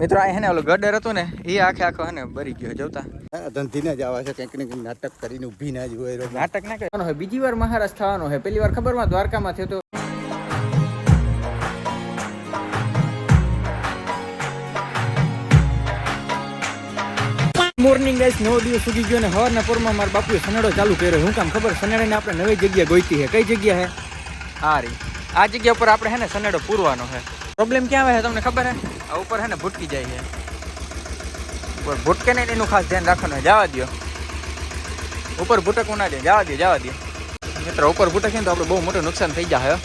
મિત્રો આ હેને ઓલો ગડર હતું ને એ આખે આખો હે ને બરી ગયો જોતા. ધંધીને જ આવા છે કંઈક ને કંઈક નાટક કરીને ઊભી ના જ હોય નાટક ના કરવાનો હોય બીજી વાર મહારાજ થવાનો હોય પેલી વાર ખબરમાં દ્વારકામાં થયો તો. મોર્નિંગ ગાઈસ નવો દિવસ સુધી ગયો ને હવારના પોરમાં મારા બાપુએ સનેડો ચાલુ કર્યો. હું કામ ખબર સનેડાને આપણે નવી જગ્યા ગોઈતી છે કઈ જગ્યા હે? હા રી આ જગ્યા ઉપર આપણે હે ને સનેડો પૂરવાનો છે પ્રોબ્લેમ ક્યાં આવે છે તમને ખબર હે? આ ઉપર હે ને ભૂટકી જાય છે. ઉપર ભૂટકે નહીં એનું ખાસ ધ્યાન રાખવાનું જવા દો ઉપર ભૂટકવું ના દે. જવા દે જવા દે મિત્રો, ઉપર ભૂટકે ને તો આપણે બહુ મોટું નુકસાન થઈ જાય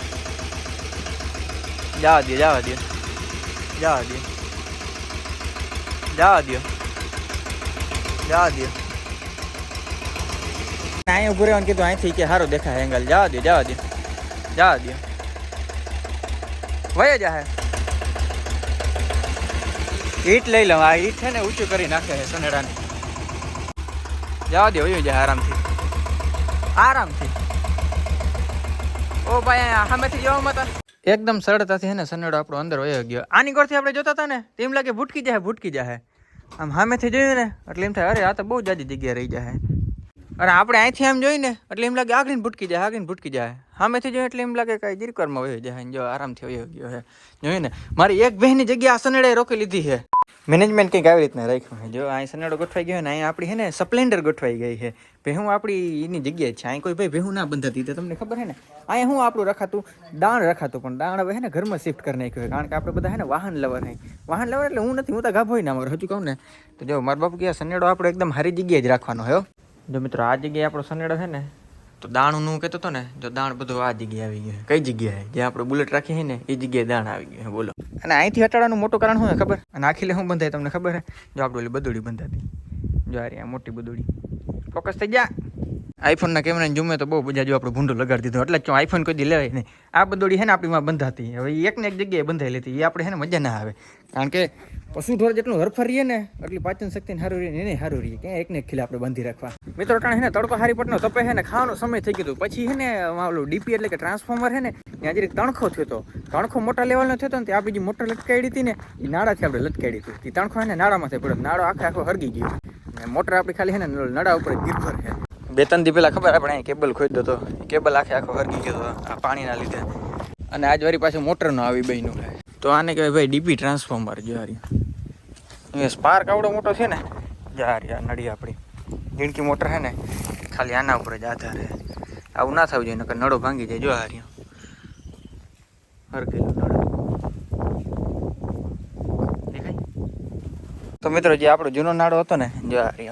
જવા દે જવા દે જવા દે જવા દો જવા દો અહીંયા ઉભું રહેવાનું કીધું, અહીંથી કે સારું દેખાય, એંગલ. જવા દો જવા દો જવા દો વયા જાય ઈટ લઈ લઉં. આ ઈટ છે ને ઊંચું કરી નાખે છે સનેડાને જવા દે વયું જાય આરામથી. આરામથી. ઓ ભાઈ સામેથી જવા મતા. એકદમ સરળતાથી હે ને સનેડો આપણો અંદર વયો ગયો. આની કોરથી આપણે જોતા હતા ને તેમ લાગે ભૂટકી જાય ભૂટકી જાય આમ સામેથી જોયું ને, એટલે એમ થાય, અરે, આ તો બહુ જાજી જગ્યા રહી જાય અને આપણે અહીંથી આમ જોઈને, એટલે એમ લાગે આગળ ભૂટકી જાય આગળ ભૂટકી જાય સામેથી જોઈએ એટલે એમ લાગે કાંઈ જીરકરમાં વયો જાય ને જો આરામથી વયો ગયો છે જોયું ને, મારી એક બહેનની જગ્યા આ સનેડાએ રોકી લીધી છે મેનેજમેન્ટ કંઈક આવી રીતના રાખ્યું છે. જો અહીં સનાડો ગોઠવાઈ ગયો ને અહીં આપણી હે ને સ્પ્લેન્ડર ગોઠવાઈ ગઈ છે. ભેહું આપણી એની જગ્યાએ છે. અહીં કોઈ ભાઈ ભેહું ના બંધાતી તો તમને ખબર છે ને? અહીંયા હું આપણું રખાતું, દાણ રખાતું, પણ દાણ હવે હે ને ઘરમાં શિફ્ટ કરી નાખ્યું છે. કારણ કે આપણે બધા હે ને વાહન લવર હે વાહન લવર એટલે હું નથી, હું તો ગાભોય ના મારું, હજુ કહું ને. તો જો, મારા બાપુ ગયા સનેડો આપણે એકદમ સારી જગ્યાએ જ રાખવાનો હો. જો મિત્રો, આ જગ્યાએ આપણો સનેડો છે ને તો દાણનું હું કહેતો હતો ને, જો દાણ બધું આ જગ્યાએ આવી ગયું કઈ જગ્યાએ? જે આપણે બુલેટ છીએ ને, એ જગ્યાએ દાણ આવી ગયું બોલો. અને અહીંથી હટાડવાનું મોટું કારણ શું ખબર? અને આખી લે શું બંધાય તમને ખબર છે? જો આપણે ઓલી બંધાતી. જો આ મોટી બદોડી. ફોકસ થઈ જા આઈફોનના કેમેરાને જુમે તો બહુ બધા જો આપણે ભૂંડો લગાડી દીધો. એટલે જ આઈફોન કોઈ દી લેવાય નહીં. આ બદોડી હે ને આપણીમાં બંધાતી. હવે એ એકને એક જગ્યાએ બંધાઈ લેતી. એ આપણે હે ને મજા ના આવે. કારણ કે પશુ ઢોર જેટલું હરફર રહીએ ને, એટલી પાચન શક્તિ સારું રહીએ ને એને સારું રહીએ ક્યાં એકને એક ખીલે આપણે બાંધી રાખવા. મિત્રો, કારણ હે ને તડકો હારી પટનો તપે હે ને, ખાવાનો સમય થઈ ગયો પછી હે ને ઓલું ડીપી એટલે કે ટ્રાન્સફોર્મર છે ને, ત્યાં જરીક તણખો થયો હતો તણખો મોટા લેવલનો થયો હતો ને આપણી જે મોટર લટકાડી હતી ને એ નાળાથી આપણે લટકાડી હતી. તણખો હે ને, નાળામાંથી પડ્યો. નાળો આખે આખો હરગી ગયો. મોટર આપણી ખાલી છે ને, નળા ઉપર નિર્ભર છે. બે ત્રણ દી પહેલા ખબર આપણે કેબલ ખોઈ તો. કેબલ આખે આખો હરકી ગયો આ પાણીના લીધે. અને આજ વારી પાછું મોટરનો આવી બહેનું તો આને કહેવાય ભાઈ ડીપી ટ્રાન્સફોર્મર જો એ સ્પાર્ક આવડો મોટો છે ને યાર યાર નડી આપણી. જીણકી મોટર છે ને, ખાલી આના ઉપર જ આધાર. છે આવું ના થવું જોઈએ, નકર નળો ભાંગી જાય. જો હારી. હરકેલો નળ. તો મિત્રો, જે આપણો જૂનો નાળો હતો ને, જો હારી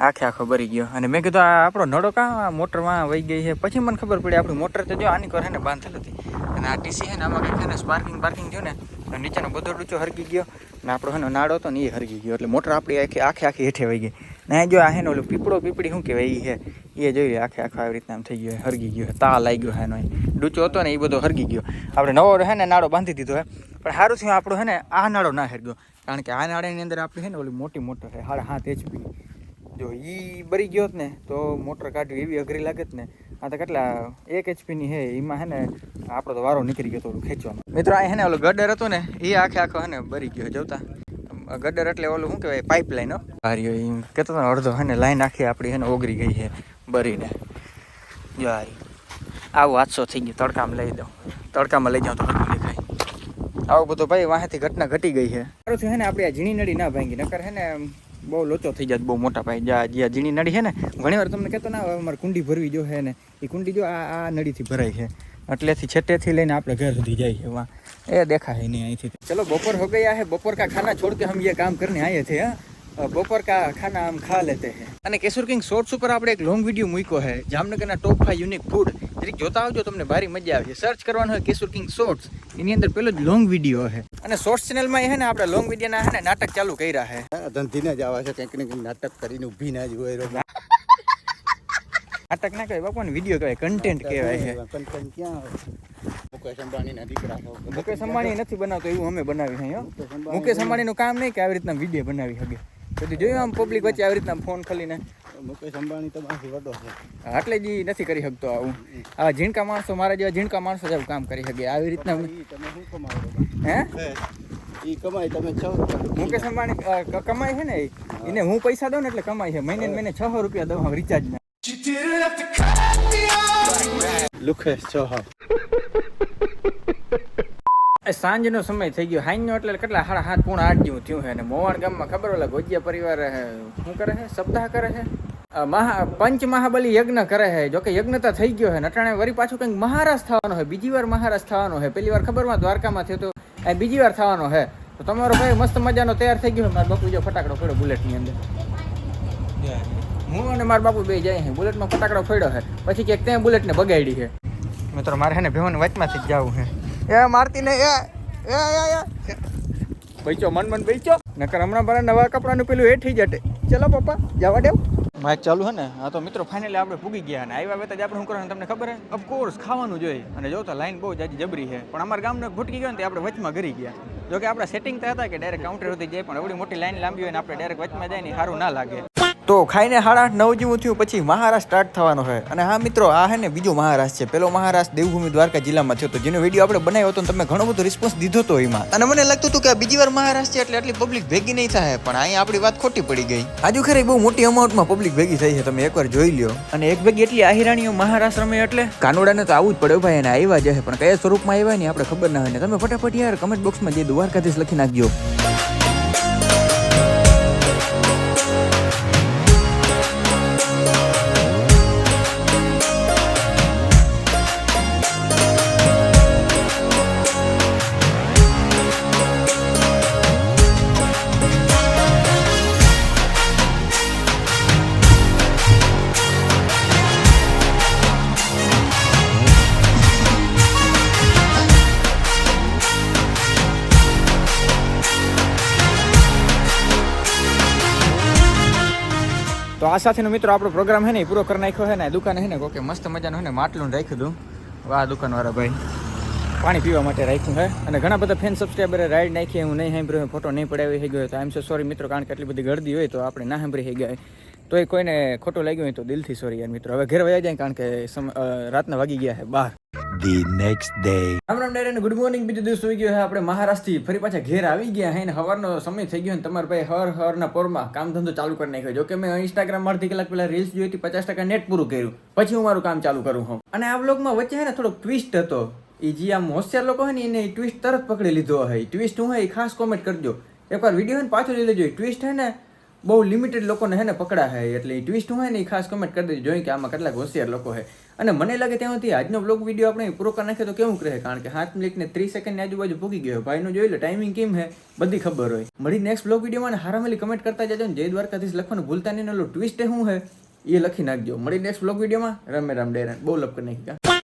આખે આખો ભરી ગયો. અને મેં કીધું, આ આપણો નળો કાં? મોટરમાં વહી ગઈ છે. પછી મને ખબર પડી, આપણી મોટર તો જો આની કરે ને બાંધેલ હતી. અને આ ટીસી છે ને, આમાં કંઈક ને સ્પાર્કિંગ પાર્કિંગ થયું ને નીચેનો બધો ડૂચો હરગી ગયો. ને આપણો છે ને નાળો હતો ને એ હરગી ગયો. એટલે મોટર આપણી આખી, આખે આખી હેઠે વહી ગઈ. ને જો આ ને ઓલું પીપળો, પીપળી શું કહેવાય એ છે? એ જોયું, આખે આખો આવી રીતના આમ થઈ ગયો હરગી ગયો તા લાગી ગયો એનો ડૂચો હતો ને એ બધો હરગી ગયો. આપણે નવો છે ને નાળો બાંધી દીધો હે પણ સારું થયું આપણો હે ને આ નાળો ના હરગ્યો. કારણ કે આ નાળાની અંદર આપણે છે ને ઓલી મોટી મોટર છે સાડા હાથ એચપી જો એ બરી ગયો ને, તો મોટર કાઢવી એવી અઘરી લાગે ને. આ તો કેટલા, એક એચપીની હે, એમાં હે ને આપણો તો વારો નીકળી ગયો થોડું ખેંચવાનો. મિત્રો, આ હે ને ઓલું ગડર હતું ને એ આખે આખો હે ને બરી ગયો, જોતા. ગડર એટલે ઓલું શું કહેવાય પાઇપલાઇન હો. હાર્યો એમ કહેતો હતો અડધો હે ને લાઈન આખી આપણી હે ને ઓગરી ગઈ છે બરીને. જો હારી. આવું હાદસો થઈ ગયો, તડકામાં લઈ દઉં. તડકામાં લઈ જાઉં તો હરખું આવું બધું ભાઈ વાંહેથી ઘટના ઘટી ગઈ છે સારું થયું હે આપણે આ ઝીણી નડી ના ભાંગી, નકર હે ને બહુ લોચો થઈ જાય બહુ મોટા પાય જ્યાં જ્યાં ઝીણી નળી છે ને ઘણીવાર તમને કહેતો ના અમારે કુંડી ભરવી જો છે ને, એ કુંડી જો આ આ નળીથી ભરાય છે. એટલેથી છેટેથી લઈને આપણે ઘર સુધી જાય છે વાં એ દેખાય નહીં અહીંથી. ચલો, બપોર હો ગયા હે, બપોર કા ખાના છોડ કે હમ યે કામ કરીને આયે થે બપોર કા ખાના આમ ખા લેતે હે. અને કેશુર કિંગ શોર્ટ્સ ઉપર આપણે એક લોંગ વીડિયો મૂક્યો છે જામનગરના ટોપ ફાઈવ યુનિક ફૂડ જરીક જોતા આવજો તમને ભારી મજા આવશે. સર્ચ કરવાનું હોય કેશુર કિંગ શોર્ટ્સ એની અંદર પેલો જ લોંગ વીડિયો છે. અને શોર્ટ્સ ચેનલમાં એ હે ને આપણે લોંગ વિડીયોના હે ને નાટક ચાલુ કર્યા છે. ધંધીને જ આવે છે કંઈક ને કંઈક નાટક કરીને ઊભી ના જ હોય. નાટક ના કહેવાય બાપુ વીડિયો કહેવાય કન્ટેન્ટ કહેવાય છે. કન્ટેન્ટ ક્યાં મુકેશ અંબાણીના દીકરા મુકેશ અંબાણી નથી બનાવતો એવું અમે બનાવી છે મુકેશ અંબાણી- મુકેશ અંબાણીનું કામ નહીં કે આવી રીતના વીડિયો બનાવી શકે. બધું જોયું આમ પબ્લિક વચ્ચે આવી રીતના ફોન ખોલીને? મુકેશ અંબાણી તો મારાથી વડો છે. આટલે જ નથી કરી શકતો આવું. આ ઝીણકા માણસો મારા જેવા ઝીણકા માણસો જ કામ કરી શકે. આવી રીતના તમે શું કમાવો હે? એ કમાય તમે છ મુકેશ અંબાણી કમાય છે ને એને હું પૈસા દઉં ને એટલે કમાય છે. મહિને મહિને છસો રૂપિયા દઉં રિચાર્જ ના. લુખેશ છ સાંજનો સમય થઈ ગયો. હાઈનો એટલે કેટલા? સાડા હાથ પૂણા આઠ જેવું થયું છે. અને મોવાણ ગામમાં ખબર ઓલા ગોજિયા પરિવાર શું કરે છે? સપ્તાહ કરે છે? મહા પંચ મહાબલી યજ્ઞ કરે છે જોકે યજ્ઞ તો થઈ ગયો છે નટાણે વરી પાછું કંઈક મહારાજ થવાનો છે બીજી વાર મહારાજ થવાનો છે પેલી વાર ખબરમાં દ્વારકામાં થયો તો એ બીજી વાર થવાનો છે તો તમારો ભાઈ મસ્ત મજાનો તૈયાર થઈ ગયો હોય મારા બાપુ જો ફટાકડો પડ્યો બુલેટની અંદર. હું અને મારા બાપુ બે જાય છે બુલેટમાં ફટાકડો ફોડ્યો છે પછી ક્યાંક ત્યાં બુલેટને બગાડી છે મિત્રો, મારે ને ભેવાની વચમાંથી જ જવું છે એ મારતી ને એ એ એ. બૈચો, મન મન બેચો. નકર હમણાં મારા નવા કપડાનું પેલું હેઠી જટે. ચલો, પપ્પા, જવા દેવ? માઇક ચાલુ હે ને? હા તો મિત્રો ફાઇનલી આપણે પૂગી ગયા અને આવ્યા વેતા જ આપણે શું કરવાનું તમને ખબર હે? ઓફકોર્સ ખાવાનું જોઈએ. અને જો તો લાઈન બહુ જાજી જબરી છે. પણ અમારા ગામનો ભૂટકી ગયો ને તે આપણે વચમાં ઘરી ગયા. જો કે આપણે સેટિંગ હતા કે ડાયરેક્ટ કાઉન્ટર સુધી જાય, પણ એવડી મોટી લાઈન લાંબી હોય ને આપણે ડાયરેક્ટ વચમાં જાય ને સારું ના લાગે. તો ખાઈને સાડા આઠ નવ જેવું થયું પછી મહારાજ સ્ટાર્ટ થવાનો છે. અને હા મિત્રો આ હે ને બીજો મહારાષ્ટ્ર છે. પેલો મહારાજ દેવભૂમિ દ્વારકા જિલ્લામાં થયો હતો. જેનો વીડિયો આપણે બનાવ્યો હતો તમે ઘણો બધો રિસ્પોન્સ દીધો હતો એમાં. અને મને લાગતું હતું કે આ બીજી વાર મહારાષ્ટ્ર છે એટલે આટલી પબ્લિક ભેગી નહીં થાય. પણ અહીંયા આપણી વાત ખોટી પડી ગઈ. આજુ ખરે બહુ મોટી અમાઉન્ટમાં પબ્લિક ભેગી થઈ છે. તમે એકવાર જોઈ લ્યો. અને એક ભેગી એટલી આહિરાણીઓ મહારાજ રમે એટલે? કાનોડાને તો આવું જ પડે ભાઈ અને આવ્યા જશે પણ કયા સ્વરૂપમાં આવ્યા ને આપણે ખબર ના હોય. ને તમે ફટાફટ યાર કમેન્ટ બોક્સમાં જે દ્વારકાધીશ લખી નાખજો. આ સાથેનો મિત્રો આપણો પ્રોગ્રામ છે ને એ પૂરો કરી નાખ્યો છે ને દુકાન છે ને કોકે મસ્ત મજાનું છે ને માટલું રાખ્યું હતું. વાહ, દુકાનવાળા ભાઈ. પાણી પીવા માટે રાખ્યું છે. અને ઘણા બધા ફેન સબસ્ક્રાઈબરે રાઈડ નાખી, હું નહીં સાંભળ્યો ફોટો નહીં પડાવી થઈ ગયો તો આઈ એમ સો સોરી મિત્રો, કારણ કે એટલી બધી ગળદી હોય તો આપણે ના સાંભળી થઈ ગયા તો એ કોઈને ખોટું લાગ્યું હોય તો દિલથી સોરી યાર મિત્રો. હવે ઘરે વયા જાય કારણ કે રાતના વાગી ગયા છે બાર the next day Ram Ram good morning બીજો દિવસ હોઈ ગયો છે. આપણે મહારાષ્ટ્રથી ફરી પાછા ઘેર આવી ગયા હે ને સવારનો સમય થઈ ગયો ને તમારા ભાઈ હર હરના પોરમાં કામ ધંધો ચાલુ કરી નાખ્યો. જો કે મેં ઇન્સ્ટાગ્રામ અડધી કલાક પહેલા રીલ્સ જોઈ હતી, પચાસ ટકા નેટ પૂરું કર્યું. પછી હું મારું કામ ચાલુ કરું હું અને આ બ્લોગમાં વચ્ચે હે ને થોડોક ટ્વિસ્ટ હતો. એ જે આમ હોશિયાર લોકો હોય ને, એને ટ્વિસ્ટ તરત પકડી લીધો હોય ટ્વિસ્ટ હું હોય એ ખાસ કોમેન્ટ કરજો. એકવાર વીડિયો ને પાછો લઈ લેજો. ટ્વિસ્ટ હે ને બહુ લિમિટેડ લોકોને હે ને પકડા હે. એટલે ટ્વિસ્ટ હોય ને એ ખાસ કોમેન્ટ કરી દેજો. જોઈએ કે આમાં કેટલાક હોશિયાર લોકો છે અને મને લાગે ત્યાં આજનો બ્લોગ વીડિયો આપણે પૂરો કરી નાખીએ તો કેવું રહે? કારણ કે સાત મિનિટ ને ત્રીસ સેકન્ડની આજુબાજુ ભૂગી ગયો ભાઈનું જોઈ લે ટાઈમિંગ કેમ હે બધી ખબર હોય. મળી નેક્સ્ટ બ્લોગ વિડીયોમાં હારામેલી કમેન્ટ કરતા જજો ને જય દ્વારકાધીશ લખવાનું ભૂલતા નહીં. ટ્વિસ્ટ શું હે એ લખી નાખજો. મળી નેક્સ્ટ બ્લોગ વિડીયોમાં રમે રામ ડેરા બહુ લપ કરી નાખી